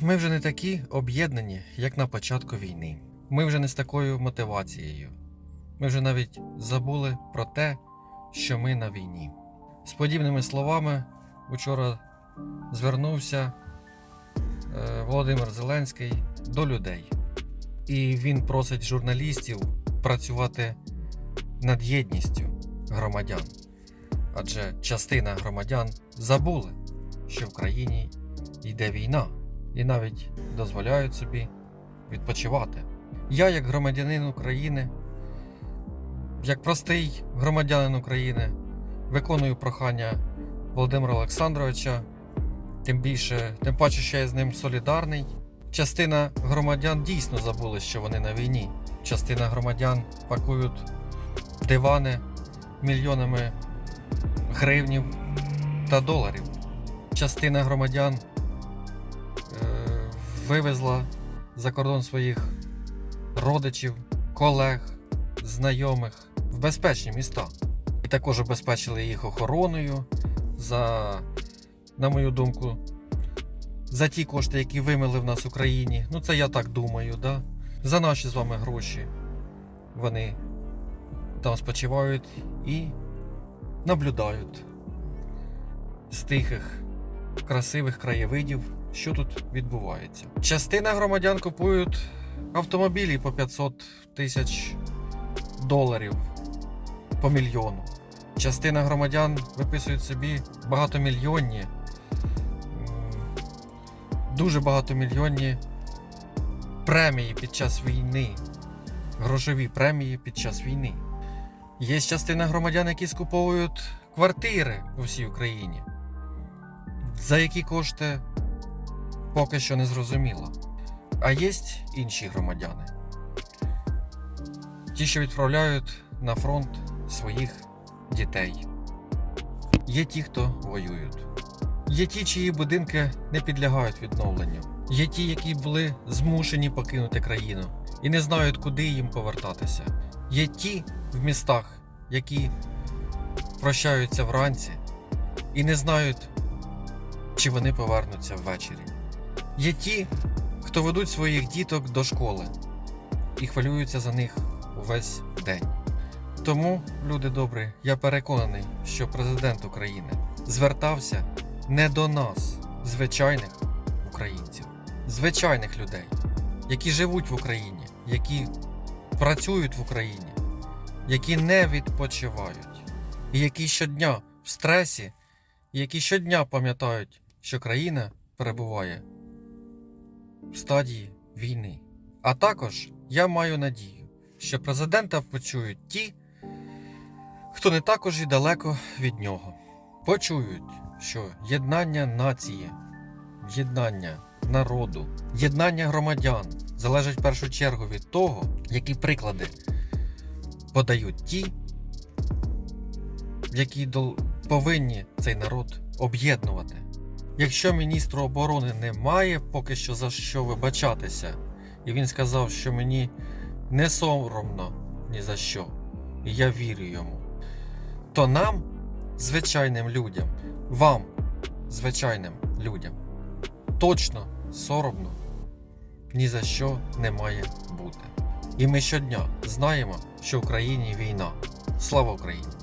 ми вже не такі об'єднані, як на початку війни. Ми вже не з такою мотивацією. Ми вже навіть забули про те, що ми на війні. З подібними словами учора звернувся е, Володимир Зеленський до людей. І він просить журналістів працювати над єдністю громадян. Адже частина громадян забули, що в країні йде війна, і навіть дозволяють собі відпочивати. Я, як громадянин України, як простий громадянин України, виконую прохання Володимира Олександровича, тим більше, тим паче, що я з ним солідарний. Частина громадян дійсно забули, що вони на війні. Частина громадян пакують дивани мільйонами гривнів та доларів. Частина громадян вивезла за кордон своїх родичів, колег, знайомих в безпечні міста. І також обезпечили їх охороною за, на мою думку, за ті кошти, які вимили в нас в Україні. Ну, це я так думаю, да? за наші з вами гроші. Вони там спочивають і наблюдають з тихих красивих краєвидів, що тут відбувається. Частина громадян купують автомобілі по 500 тисяч доларів по мільйону. Частина громадян виписують собі багатомільйонні, дуже багатомільйонні премії під час війни, грошові премії під час війни. Є частина громадян, які скуповують квартири у всій Україні. За які кошти поки що не зрозуміло. А є інші громадяни, ті, що відправляють на фронт своїх дітей. Є ті, хто воюють. Є ті, чиї будинки не підлягають відновленню. Є ті, які були змушені покинути країну і не знають, куди їм повертатися. Є ті в містах, які прощаються вранці і не знають, чи вони повернуться ввечері. Є ті, хто ведуть своїх діток до школи і хвилюються за них увесь день. Тому, люди добрі, я переконаний, що президент України звертався не до нас, звичайних українців, звичайних людей, які живуть в Україні, які працюють в Україні, які не відпочивають, і які щодня в стресі, які щодня пам'ятають, що країна перебуває в стадії війни. А також я маю надію, що президента почують ті, хто не також і далеко від нього. Почують, що єднання нації, єднання народу, єднання громадян залежить в першу чергу від того, які приклади подають ті, які повинні цей народ об'єднувати. Якщо міністру оборони немає поки що за що вибачатися, і він сказав, що мені не соромно ні за що, і я вірю йому, то нам, звичайним людям, вам, звичайним людям, точно соромно ні за що не має бути. І ми щодня знаємо, що в Україні війна. Слава Україні!